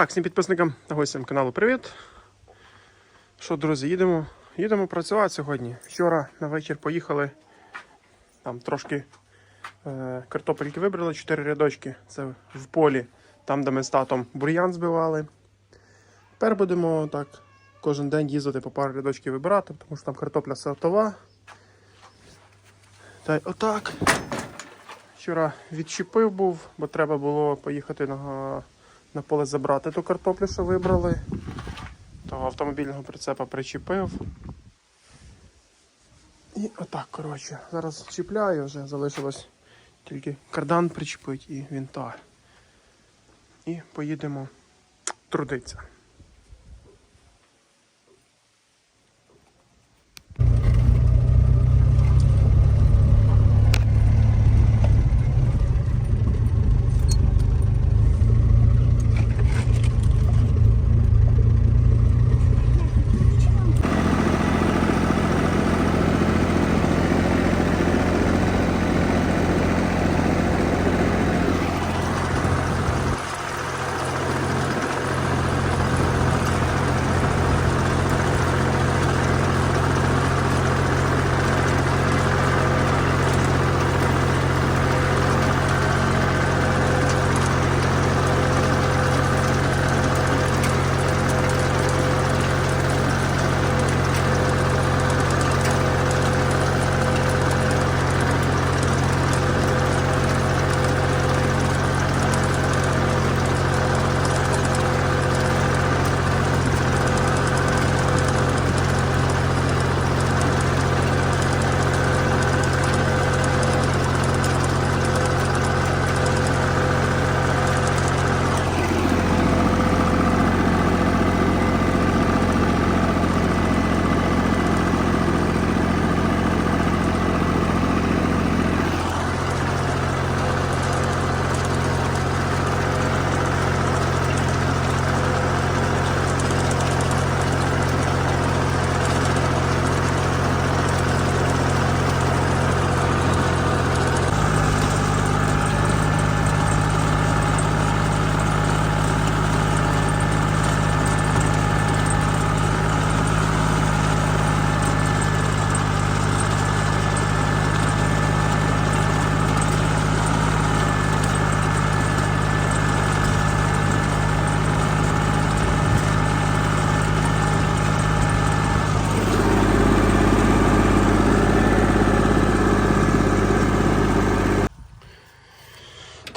Так, всім підписникам та гостям каналу привіт. Що, друзі, їдемо, їдемо працювати сьогодні. Вчора на вечір поїхали. Там трошки е, картопельки вибрали, 4 рядочки. Це в полі, там, де ми з татом бур'ян збивали. Тепер будемо так кожен день їздити по пару рядочків вибирати, тому що там картопля сортова. Та й отак. Вчора відчепив був, бо треба було поїхати на, на поле забрати ту картоплю, що вибрали. Того автомобільного прицепа причепив. І отак, коротше. Зараз чіпляю вже, залишилось тільки кардан причепить і вінта. І поїдемо трудитися.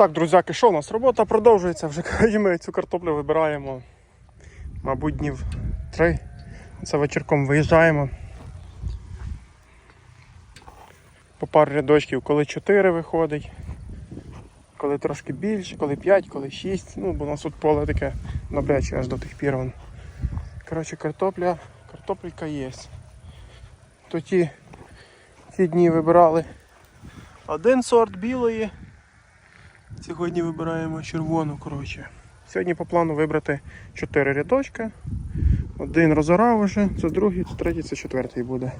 Так, друзяки, що у нас? Робота продовжується. Вже коли ми цю картоплю вибираємо, мабуть, днів три. Це вечірком виїжджаємо. По пару рядочків, коли 4 виходить, коли трошки більше, коли 5, коли 6. Ну, бо у нас тут поле таке набряче аж до тих пір. вон. Коротше, картопля, картопелька є. То ті, ті дні вибирали один сорт білої. Сьогодні вибираємо червону, коротше. Сьогодні по плану вибрати 4 рядочка. Один розорав уже, це другий, це третій, це четвертий буде.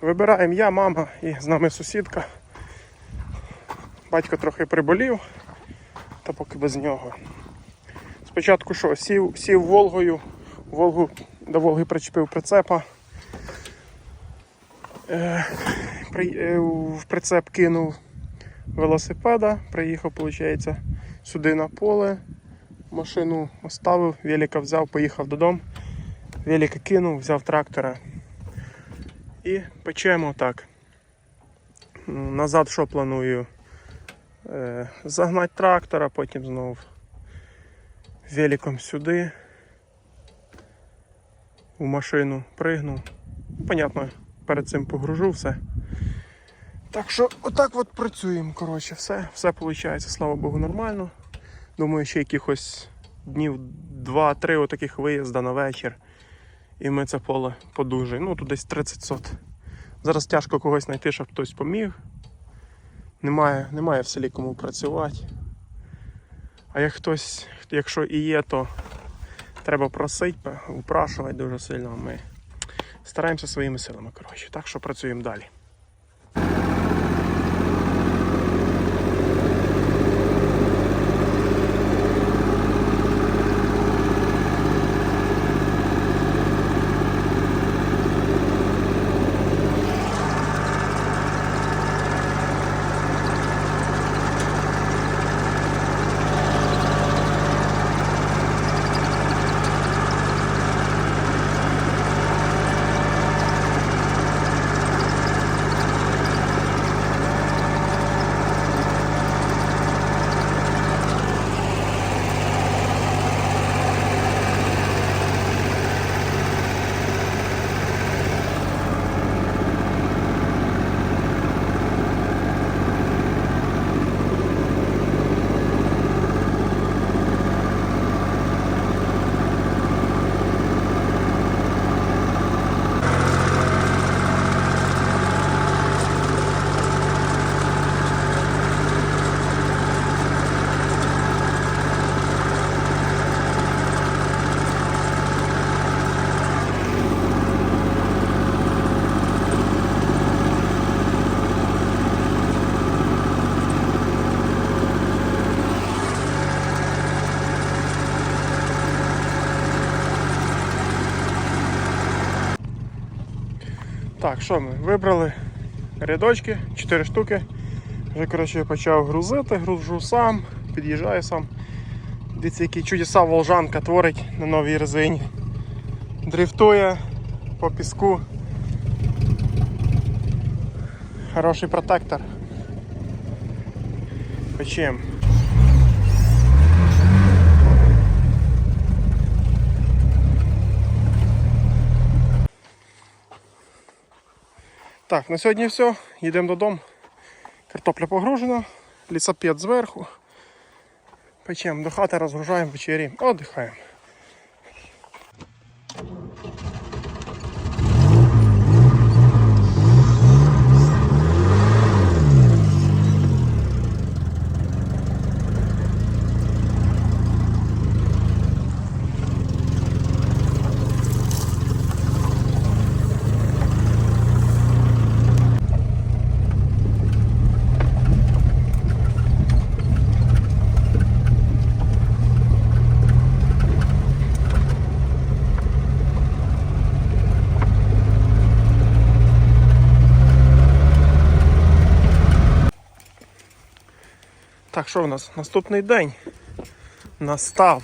Вибираємо я, мама і з нами сусідка. Батько трохи приболів, та поки без нього. Спочатку що, сів, сів Волгою, Волгу, до Волги причепив прицепа. Е, при, е, в прицеп кинув велосипеда, приїхав, виходить, сюди на поле, машину оставив, велика взяв, поїхав додому, велика кинув, взяв трактора і печемо так. Назад що планую? Е, загнати трактора, потім знов великом сюди, в машину пригну. Понятно, перед цим погружу все. Так що отак от працюємо, коротше, все, все виходить, слава Богу, нормально. Думаю, ще якихось днів 2-3 отаких виїзда на вечір. І ми це поле подужаємо. Ну, тут десь 30 сот. Зараз тяжко когось знайти, щоб хтось поміг. Немає, немає в селі кому працювати. А як хтось, якщо і є, то треба просити, упрашувати дуже сильно. Ми стараємося своїми силами. коротше. Так що працюємо далі. Так, що ми? Вибрали рядочки, 4 штуки. Вже коротше, почав грузити, гружу сам, під'їжджаю сам. Дивіться, які чудеса волжанка творить на новій резині. Дрифтує по піску. Хороший протектор. Печем. Так, на сьогодні все. Їдемо додому. Картопля погружена, лісопед зверху. Печемо до хати, розгружаємо вечері, віддихаємо. Що в нас? Наступний день настав.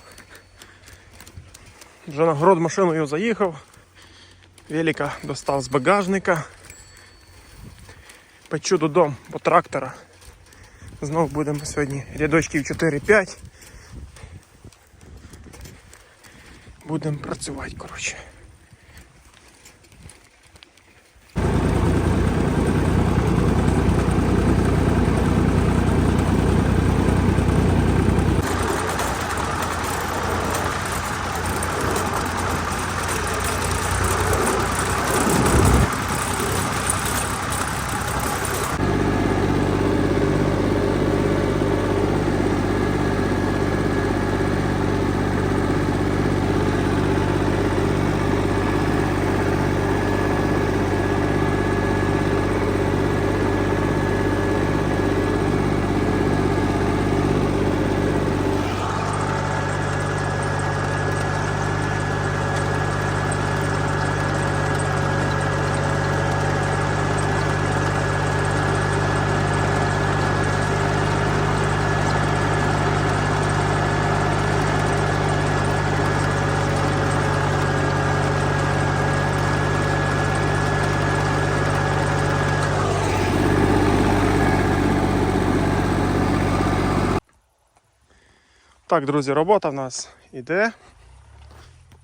Вже на город машиною заїхав. Велика достав з багажника. Печу додому по трактора. Знову будемо сьогодні рядочків 4-5. Будемо працювати, коротше. Так, друзі, робота в нас іде.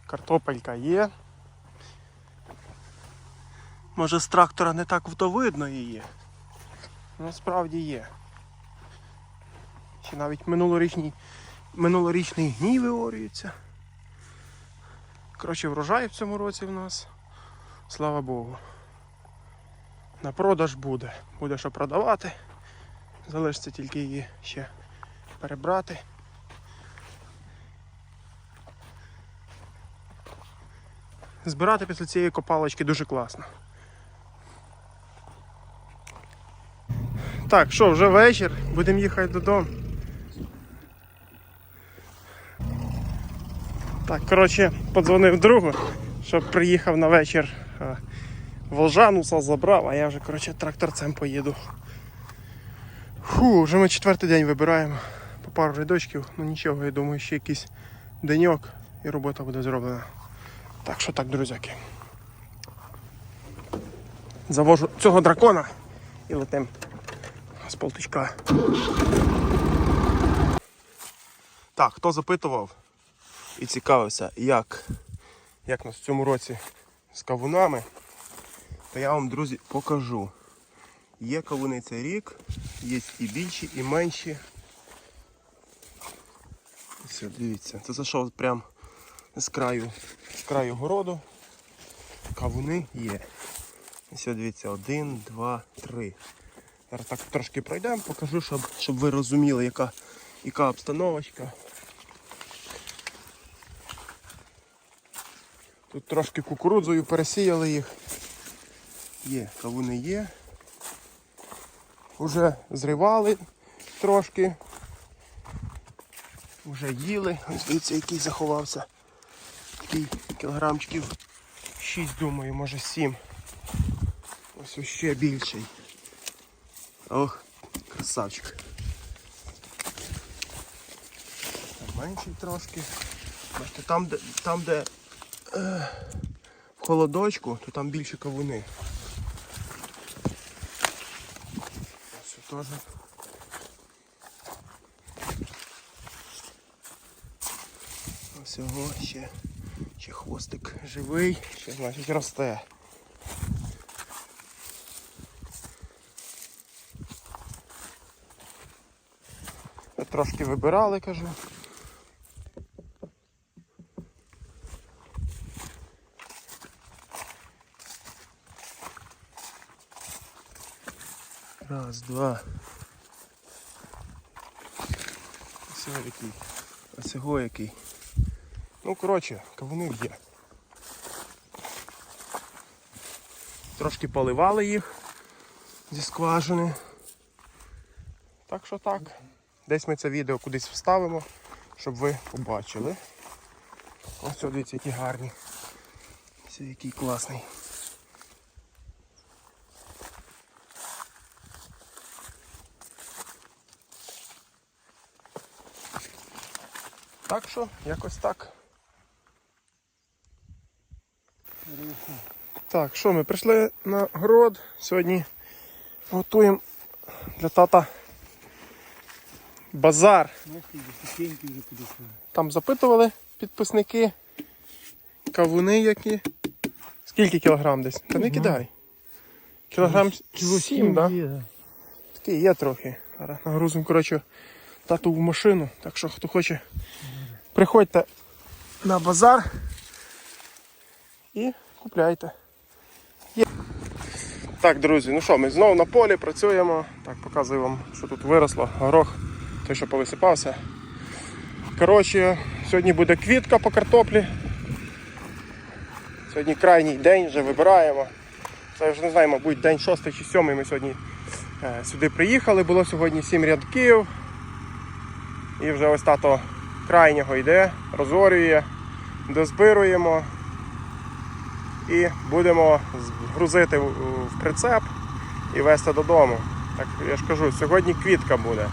Картопелька є. Може з трактора не так то видно її. Насправді є. Ще навіть минулорічний, минулорічний гній виорюється. Коротше, врожай в цьому році в нас. Слава Богу. На продаж буде. Буде що продавати. Залишиться тільки її ще перебрати. Збирати після цієї копалочки дуже класно. Так, що, вже вечір, будемо їхати додому. Так, коротше, подзвонив другу, щоб приїхав на вечір Волжануса забрав, а я вже коротше, тракторцем поїду. Фу, вже ми четвертий день вибираємо по пару рядочків, ну нічого, я думаю, ще якийсь деньок і робота буде зроблена. Так що так, друзяки. Завожу цього дракона і летим з полтичка. Так, хто запитував і цікавився, як, як нас в цьому році з кавунами, то я вам, друзі, покажу. Є кавуни цей рік, є і більші, і менші. Ось, дивіться, це зайшов прям з краю, з краю городу. Кавуни є. Ось дивіться, один, два, три. Зараз так трошки пройдемо, покажу, щоб, щоб ви розуміли, яка, яка обстановочка. Тут трошки кукурудзою пересіяли їх. Є, кавуни є. Уже зривали трошки. Уже їли. Ось дивіться, який заховався. Такий кілограмчиків 6, думаю, може 7. Ось ще більший. Ох, красавчик. Менший трошки. Бачите, там, де, там, де е, в холодочку, то там більше кавуни. Ось теж. Ось його ще, ще хвостик живий, ще значить росте. Трошки вибирали, кажу. Раз, два. Ось який. Ось його який. Ну, коротше, кавуни є. Трошки поливали їх зі скважини. Так що так. Десь ми це відео кудись вставимо, щоб ви побачили. Ось дивіться, які гарні. Ось який класний. Так що, якось так. Так, що ми прийшли на город. Сьогодні готуємо для тата базар. Там запитували підписники, кавуни які. Скільки кілограм десь? Та не кидай. Кілограм сім, так? Да? Такий є трохи. Зараз нагрузимо, коротше, тату в машину. Так що хто хоче, приходьте на базар і купляйте. Є. Так, друзі, ну що, ми знову на полі працюємо. Так, показую вам, що тут виросло. Горох, той, що повисипався. Коротше, сьогодні буде квітка по картоплі. Сьогодні крайній день, вже вибираємо. Це я вже не знаю, мабуть, день 6 чи 7 ми сьогодні Е, Сюди приїхали, було сьогодні 7 рядків. І вже ось тато крайнього йде, розорює, дозбируємо і будемо грузити в прицеп і везти додому. Так я ж кажу, сьогодні квітка буде.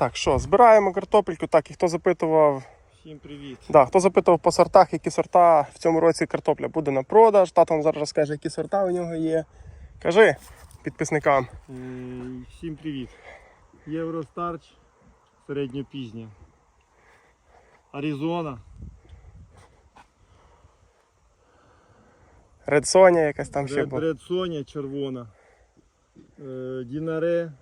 Так, що, збираємо картопельку. Так, і хто запитував, Всім привіт. да, хто запитував по сортах, які сорта в цьому році картопля буде на продаж. Тато вам зараз розкаже, які сорта у нього є. Кажи підписникам. Е, Всім привіт. Євростарч середньопізня. Аризона. Ред Соня якась там ще Ред, була. Ред Соня червона. Е, Дінаре.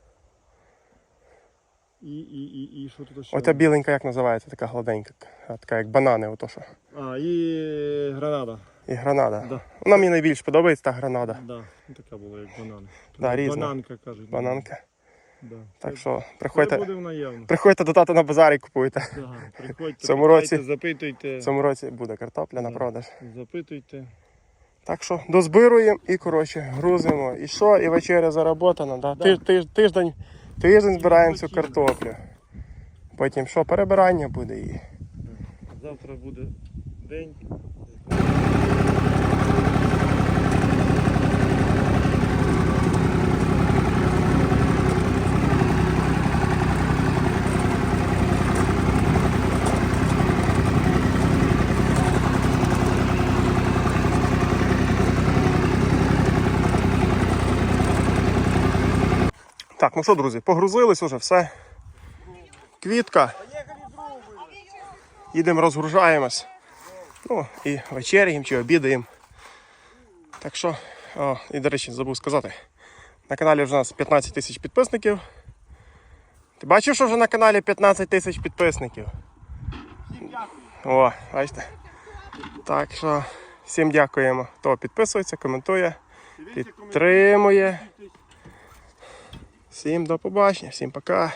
І, і, і, і що тут ще? Оця біленька як називається, така гладенька, така як банани, ото що. А, і гранада. І гранада. Да. Вона мені найбільш подобається та гранада. Да. Така була, як банан. Да, різна. Бананка кажуть. Бананка. Да. Так Це- що приходьте, буде приходьте до тата на базар і купуйте. Приходьте, В цьому році- запитуйте, В цьому році буде картопля на продаж. запитуйте. Так що дозбируємо і коротше грузимо. І що, і вечеря заработана. Да? Да. Тиж, тиж, тиждень, тиждень збираємо цю картоплю. Потім що, перебирання буде і. Завтра буде день. Так, ну що, друзі, погрузились уже, все. Квітка. Їдемо, розгружаємось. Ну, і вечеряємо чи обідаємо. Так що, о, і до речі, забув сказати. На каналі вже у нас 15 тисяч підписників. Ти бачив, що вже на каналі 15 тисяч підписників? О, бачите. Так що всім дякуємо, хто підписується, коментує, підтримує. Всім до побачення, всім пока.